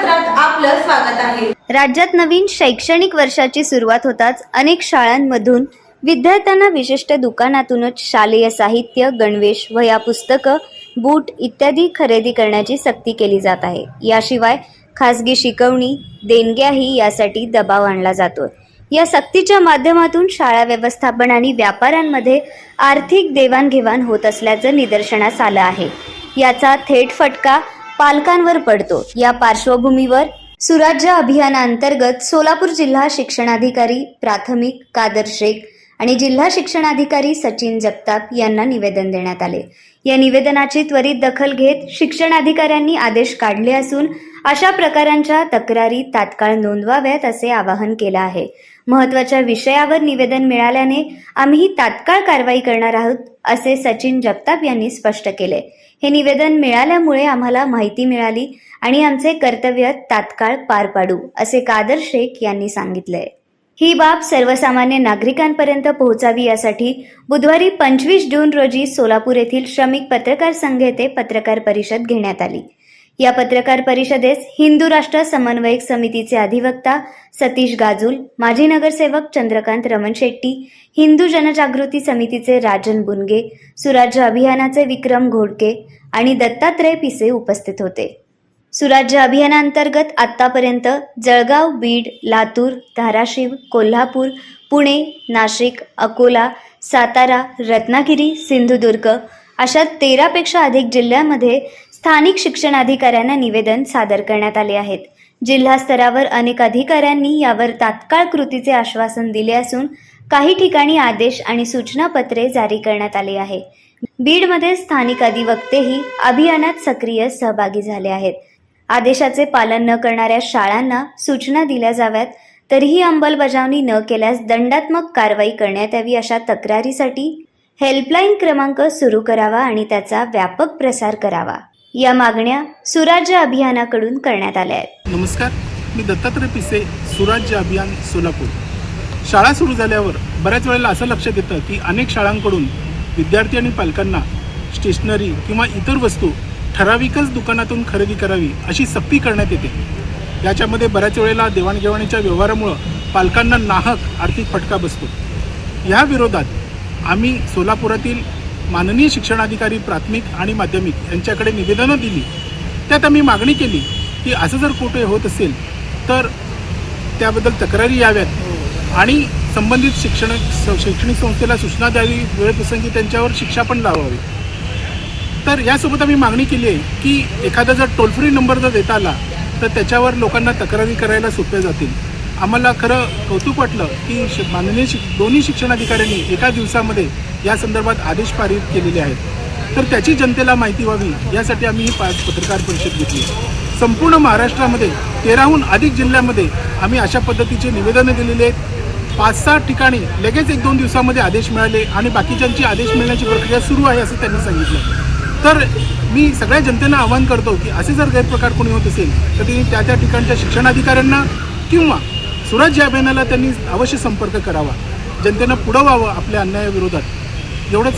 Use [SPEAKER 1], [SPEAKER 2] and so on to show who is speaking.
[SPEAKER 1] बातमीपत्रात आपलं स्वागत आहे.
[SPEAKER 2] राज्यात नवीन शैक्षणिक वर्षाची सुरुवात होताच अनेक शाळांमधून विद्यार्थ्यांना विशिष्ट दुकानातूनच शालेय साहित्य गणवेश वह्या पुस्तकं बूट इत्यादी खरेदी करण्याची सक्ती केली जात आहे. याशिवाय खासगी शिकवणी देणग्याही यासाठी दबाव आणला जातो या सक्तीच्या माध्यमातून शाळा व्यवस्थापन आणि व्यापाऱ्यांमध्ये आर्थिक देवाणघेवाण होत असल्याचं निदर्शनास आलं आहे. याचा थेट फटका पालकांवर पडतो. या पार्श्वभूमीवर सुराज्य अभियानाअंतर्गत सोलापूर जिल्हा शिक्षणाधिकारी प्राथमिक कादर शेख आणि जिल्हा शिक्षणाधिकारी सचिन जगताप यांना निवेदन देण्यात आले. या निवेदनाची त्वरित दखल घेत शिक्षणाधिकाऱ्यांनी आदेश काढले असून अशा प्रकारांच्या तक्रारी तात्काळ नोंदवाव्यात असे आवाहन केलं आहे. महत्त्वाच्या विषयावर निवेदन मिळाल्याने आम्ही तात्काळ कारवाई करणार आहोत असे सचिन जगताप यांनी स्पष्ट केले. हे निवेदन मिळाल्यामुळे आम्हाला माहिती मिळाली आणि आमचे कर्तव्य तात्काळ पार पाडू असे कादर शेख यांनी सांगितलंय ही बाब सर्वसामान्य नागरिकांपर्यंत पोहोचावी यासाठी बुधवारी पंचवीस जून रोजी सोलापूर येथील श्रमिक पत्रकार संघ येथे पत्रकार परिषद घेण्यात आली. या पत्रकार परिषदेस हिंदू राष्ट्र समन्वयक समितीचे अधिवक्ता सतीश गाजूल माजी नगरसेवक चंद्रकांत रमण शेट्टी हिंदू जनजागृती समितीचे राजन बुनगे सुराज्य अभियानाचे विक्रम घोडके आणि दत्तात्रय पिसे उपस्थित होते. सुराज्य अभियानांतर्गत आत्तापर्यंत जळगाव बीड लातूर धाराशिव कोल्हापूर पुणे नाशिक अकोला सातारा रत्नागिरी सिंधुदुर्ग अशा तेरापेक्षा अधिक जिल्ह्यांमध्ये स्थानिक शिक्षणाधिकाऱ्यांना निवेदन सादर करण्यात आले आहेत. जिल्हा स्तरावर अनेक अधिकाऱ्यांनी यावर तात्काळ कृतीचे आश्वासन दिले असून काही ठिकाणी आदेश आणि सूचनापत्रे जारी करण्यात आले आहे. बीडमध्ये स्थानिक अधिवक्तेही अभियानात सक्रिय सहभागी झाले आहेत. आदेशाचे पालन न करणाऱ्या शाळांना सूचना दिल्या जाव्यात तरीही अंमलबजावणी न केल्यास दंडात्मक कारवाई करण्यात यावी अशा तक्रारीसाठी हेल्पलाईन क्रमांक सुरू करावा आणि त्याचा व्यापक प्रसार करावा. या मागण्या सुराज्य अभियानाकडून करण्यात आल्या आहेत.
[SPEAKER 3] नमस्कार मी दत्तात्रय पिसे सुराज्य अभियान सोलापूर. शाळा सुरू झाल्यावर बऱ्याच वेळेला असं लक्षात येतं की अनेक शाळांकडून विद्यार्थी आणि पालकांना स्टेशनरी किंवा इतर वस्तू ठराविकच दुकानातून खरेदी करावी अशी सक्ती करण्यात येते. याच्यामध्ये बऱ्याच वेळेला देवाणघेवाणीच्या व्यवहारामुळं पालकांना नाहक आर्थिक फटका बसतो. या विरोधात आम्ही सोलापुरातील माननीय शिक्षणाधिकारी प्राथमिक आणि माध्यमिक यांच्याकडे निवेदनं दिली. त्यात आम्ही मागणी केली की असं जर कुठे होत असेल तर त्याबद्दल तक्रारी याव्यात आणि संबंधित शिक्षण शैक्षणिक संस्थेला सूचना द्यावी वेळप्रसंगी त्यांच्यावर शिक्षा पण लावावी. तर यासोबत आम्ही मागणी केली आहे की एखादा जर टोल फ्री नंबर जर देता आला तर त्याच्यावर लोकांना तक्रारी करायला सोप्या जातील. आम्हाला खरं कौतुक वाटलं की श माननीय शिक दोन्ही शिक्षणाधिकाऱ्यांनी एका दिवसामध्ये या संदर्भात आदेश पारित केलेले आहेत. तर त्याची जनतेला माहिती व्हावी यासाठी आम्ही ही पा पत्रकार परिषद घेतली संपूर्ण महाराष्ट्रामध्ये तेराहून अधिक जिल्ह्यामध्ये आम्ही अशा पद्धतीचे निवेदनं दिलेले आहेत. पाच सहा ठिकाणी लगेच एक दोन दिवसामध्ये आदेश मिळाले आणि बाकीच्यांची आदेश मिळण्याची प्रक्रिया सुरू आहे असं त्यांनी सांगितलं. तर मी सगळ्या जनतेला आवाहन करतो की असे जर गैरप्रकार कोणी होत असेल तर त्यांनी त्या त्या ठिकाणच्या शिक्षणाधिकाऱ्यांना किंवा सुराज्य अभियानाला त्यांनी अवश्य संपर्क करावा. जनतेनं पुढं व्हावं आपल्या अन्यायाविरोधात. एवढंच.